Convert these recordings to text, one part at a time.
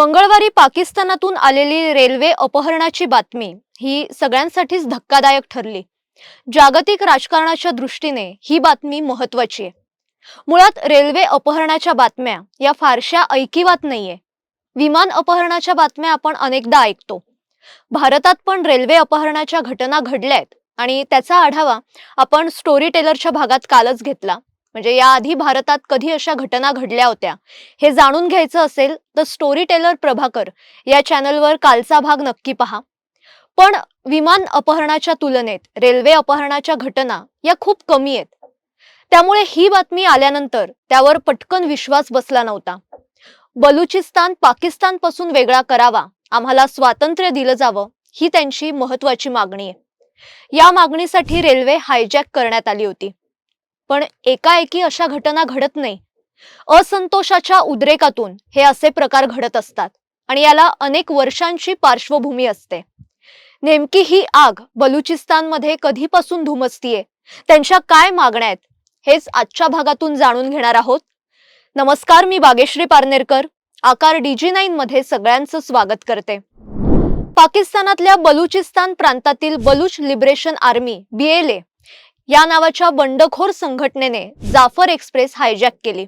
मंगळवारी पाकिस्तानातून आलेली रेल्वे अपहरणाची बातमी ही सगळ्यांसाठीच धक्कादायक ठरली. जागतिक राजकारणाच्या दृष्टीने ही बातमी महत्वाची आहे. मुळात रेल्वे अपहरणाच्या बातम्या या फारशा ऐकिवात नाहीये. विमान अपहरणाच्या बातम्या आपण अनेकदा ऐकतो. भारतात पण रेल्वे अपहरणाच्या घटना घडल्या आहेत आणि त्याचा आढावा आपण स्टोरी टेलरच्या भागात कालच घेतला. म्हणजे याआधी भारतात कधी अशा घटना घडल्या होत्या? हे जाणून घ्यायचं असेल तर स्टोरी टेलर प्रभाकर या चॅनलवर कालचा भाग नक्की पहा. पण विमान अपहरणाच्या तुलनेत रेल्वे अपहरणाच्या घटना या खूप कमी आहेत. त्यामुळे ही बातमी आल्यानंतर त्यावर पटकन विश्वास बसला नव्हता. बलुचिस्तान पाकिस्तानपासून वेगळा करावा आम्हाला स्वातंत्र्य दिलं जावं ही त्यांची महत्वाची मागणी आहे. या मागणीसाठी रेल्वे हायजॅक करण्यात आली होती. पण एकाएकी अशा घटना घडत नाही. असंतोषाच्या उद्रेकातून हे असे प्रकार घडत असतात आणि याला अनेक वर्षांची पार्श्वभूमी असते. नेमकी ही आग बलुचिस्तानमध्ये कधीपासून धुमसतीये? त्यांच्या काय मागण्या आहेत? हेच आजच्या भागातून जाणून घेणार आहोत. नमस्कार मी बागेश्री पारनेरकर. आकार डीजी नाईन मध्ये सगळ्यांचं स्वागत करते. पाकिस्तानातल्या बलुचिस्तान प्रांतातील बलुच लिबरेशन आर्मी बीएलए या नावाच्या बंडखोर संघटनेने जाफर एक्सप्रेस हायजॅक केली.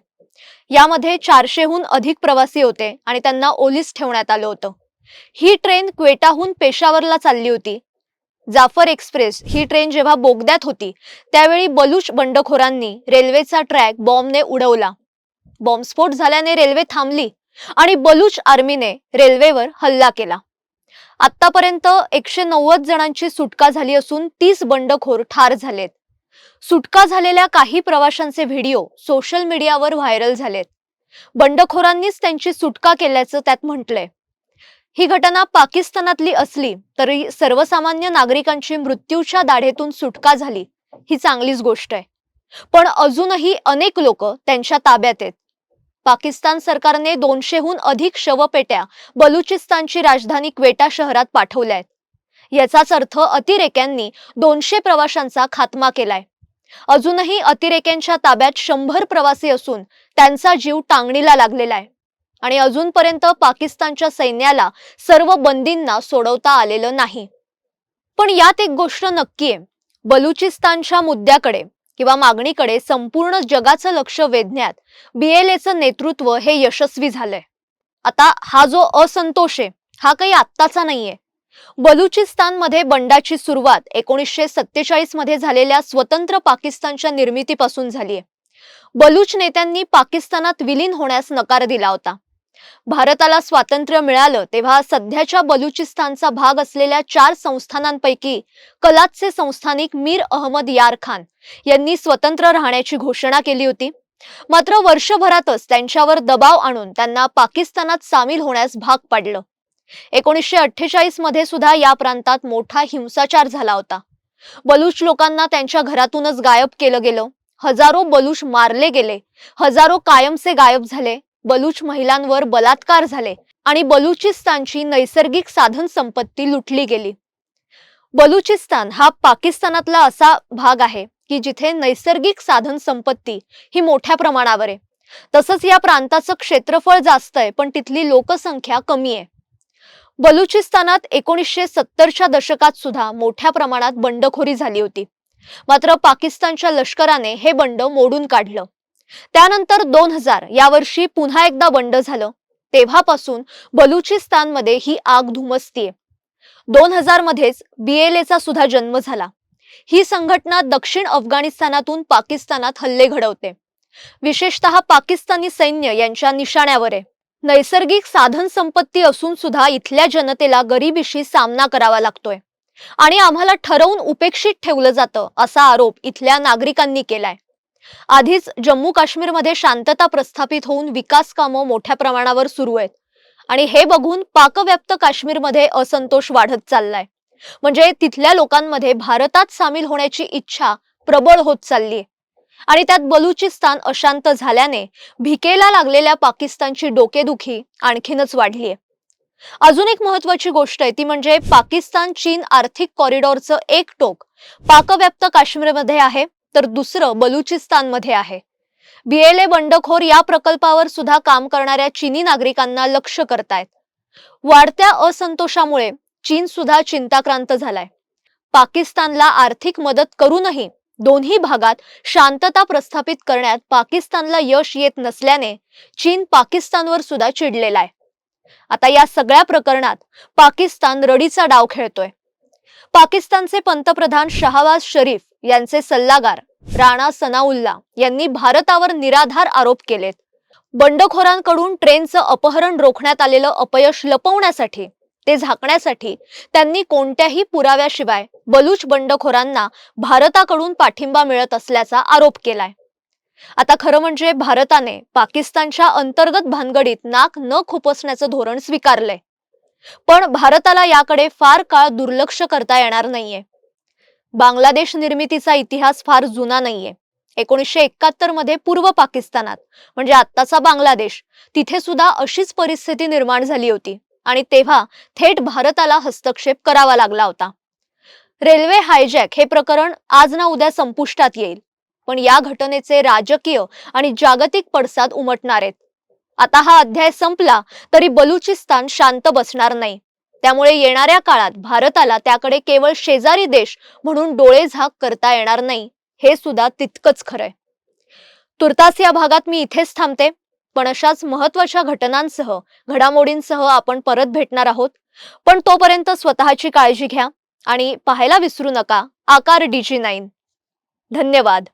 यामध्ये चारशेहून अधिक प्रवासी होते आणि त्यांना ओलीस ठेवण्यात आलं होतं. ही ट्रेन क्वेटाहून पेशावरला चालली होती. जाफर एक्सप्रेस ही ट्रेन जेव्हा बोगद्यात होती त्यावेळी बलूच बंडखोरांनी रेल्वेचा ट्रॅक बॉम्बने उडवला. बॉम्बस्फोट झाल्याने रेल्वे थांबली आणि बलूच आर्मीने रेल्वेवर हल्ला केला. आतापर्यंत एकशे नव्वद जणांची सुटका झाली असून तीस बंडखोर ठार झालेत. सुटका झालेल्या काही प्रवाशांचे व्हिडिओ सोशल मीडियावर व्हायरल झालेत. बंडखोरांनीच त्यांची सुटका केल्याचं त्यात म्हटलंय. ही घटना पाकिस्तानातली असली तरी सर्वसामान्य नागरिकांची मृत्यूच्या दाढेतून सुटका झाली ही चांगलीच गोष्ट आहे. पण अजूनही अनेक लोक त्यांच्या ताब्यात आहेत. पाकिस्तान सरकारने दोनशेहून अधिक शवपेट्या बलुचिस्तानची राजधानी क्वेटा शहरात पाठवल्या आहेत. याचाच अर्थ अतिरेक्यांनी दोनशे प्रवाशांचा खात्मा केलाय. अजूनही अतिरेक्यांच्या ताब्यात शंभर प्रवासी असून त्यांचा जीव टांगणीला लागलेला आहे. आणि अजूनपर्यंत पाकिस्तानच्या सैन्याला सर्व बंदींना सोडवता आलेलं नाही. पण यात एक गोष्ट नक्की आहे. बलुचिस्तानच्या मुद्द्याकडे किंवा मागणीकडे संपूर्ण जगाचं लक्ष वेधण्यात बीएलएचं नेतृत्व हे यशस्वी झालंय. आता हा जो असंतोष आहे हा काही आत्ताचा नाहीये. बलुचिस्तानमध्ये बंडाची सुरुवात एकोणीसशे सत्तेचाळीसमध्ये झालेल्या स्वतंत्र पाकिस्तानच्या निर्मितीपासून झालीय बलूच नेत्यांनी पाकिस्तानात विलीन होण्यास नकार दिला होता. भारताला स्वातंत्र्य मिळालं तेव्हा सध्याच्या बलुचिस्तानचा भाग असलेल्या चार संस्थानांपैकी कलाचे संस्थानिक मीर अहमद यार खान यांनी स्वतंत्र राहण्याची घोषणा केली होती. मात्र वर्षभरातच त्यांच्यावर दबाव आणून त्यांना पाकिस्तानात सामील होण्यास भाग पाडलं. एकोणीसशे अठ्ठेचाळीसमध्ये सुद्धा या प्रांतात मोठा हिंसाचार झाला होता. बलूच लोकांना त्यांच्या घरातूनच गायब केलं गेलं. हजारो बलूच मारले गेले. हजारो कायमचे गायब झाले. बलूच महिलांवर बलात्कार झाले आणि बलुचिस्तानची नैसर्गिक साधन संपत्ती लुटली गेली. बलुचिस्तान हा पाकिस्तानातला असा भाग आहे की जिथे नैसर्गिक साधन संपत्ती ही मोठ्या प्रमाणावर आहे. तसंच या प्रांताचं क्षेत्रफळ जास्त आहे पण तिथली लोकसंख्या कमी आहे. बलुचिस्तानात एकोणीसशे सत्तरच्या दशकात सुद्धा मोठ्या प्रमाणात बंडखोरी झाली होती. मात्र पाकिस्तानच्या लष्कराने हे बंड मोडून काढलं. त्यानंतर दोन हजार या वर्षी पुन्हा एकदा बंड झालं. तेव्हापासून बलुचिस्तानमध्ये ही आग धुमसतीये. दोन हजार मध्येच बीएलएचा सुद्धा जन्म झाला. ही संघटना दक्षिण अफगाणिस्तानातून पाकिस्तानात हल्ले घडवते. विशेषतः पाकिस्तानी सैन्य यांच्या निशाण्यावर आहे. नैसर्गिक साधन संपत्ती असून सुद्धा इथल्या जनतेला गरिबीशी सामना करावा लागतोय. आणि आम्हाला ठरवून उपेक्षित ठेवलं जातं असा आरोप इथल्या नागरिकांनी केलाय. आधीच जम्मू काश्मीरमध्ये शांतता प्रस्थापित होऊन विकास कामं मोठ्या प्रमाणावर सुरू आहेत. आणि हे बघून पाकव्याप्त काश्मीरमध्ये असंतोष वाढत चाललाय. म्हणजे तिथल्या लोकांमध्ये भारतात सामील होण्याची इच्छा प्रबळ होत चालली आणि त्यात बलुचिस्तान अशांत झाल्याने भिकेला लागलेल्या पाकिस्तानची डोकेदुखी आणखीनच वाढली आहे अजून एक महत्वाची गोष्ट आहे ती म्हणजे पाकिस्तान चीन आर्थिक कॉरिडॉरचं एक टोक पाकव्याप्त काश्मीरमध्ये आहे तर दुसरं बलुचिस्तानमध्ये आहे. बीएलए बंडखोर या प्रकल्पावर सुद्धा काम करणाऱ्या चीनी नागरिकांना लक्ष करतायत. वाढत्या असंतोषामुळे चीन सुद्धा चिंताक्रांत झालाय. पाकिस्तानला आर्थिक मदत करूनही दोन्ही भागात शांतता प्रस्थापित करण्यात पाकिस्तानला यश येत नसल्याने चीन पाकिस्तानवर सुद्धा चिडलेला आहे. आता या सगळ्या प्रकरणात पाकिस्तान रडीचा डाव खेळतोय. पाकिस्तानचे पंतप्रधान शहाबाज शरीफ यांचे सल्लागार राणा सनाउल्ला यांनी भारतावर निराधार आरोप केलेत. बंडखोरांकडून ट्रेनचं अपहरण रोखण्यात आलेलं अपयश लपवण्यासाठी ते झाकण्यासाठी त्यांनी कोणत्याही पुराव्याशिवाय बलूच बंडखोरांना भारताकडून पाठिंबा मिळत असल्याचा आरोप केलाय. आता खरं म्हणजे भारताने पाकिस्तानच्या अंतर्गत भानगडीत नाक न खुपसण्याचं धोरण स्वीकारलंय. पण भारताला याकडे फार काळ दुर्लक्ष करता येणार नाहीये. बांगलादेश निर्मितीचा इतिहास फार जुना नाहीये. एकोणीसशे एकाहत्तरमध्ये पूर्व पाकिस्तानात म्हणजे आत्ताचा बांगलादेश तिथे सुद्धा अशीच परिस्थिती निर्माण झाली होती. आणि तेव्हा थेट भारताला हस्तक्षेप करावा लागला होता. रेल्वे हायजॅक हे प्रकरण आज ना उद्या संपुष्टात येईल. पण या घटनेचे राजकीय आणि जागतिक पडसाद उमटणार आहेत. आता हा अध्याय संपला तरी बलुचिस्तान शांत बसणार नाही. त्यामुळे येणाऱ्या काळात भारताला त्याकडे केवळ शेजारी देश म्हणून डोळे झाक करता येणार नाही. हे सुद्धा तितकंच खरंय. तुर्तास या भागात मी इथेच थांबते. पण अशाच महत्त्वाच्या घटनांसह घडामोडींसह आपण परत भेटणार आहोत. पण तोपर्यंत स्वतःची काळजी घ्या आणि पाहायला विसरू नका. आकार डीजी नाईन धन्यवाद.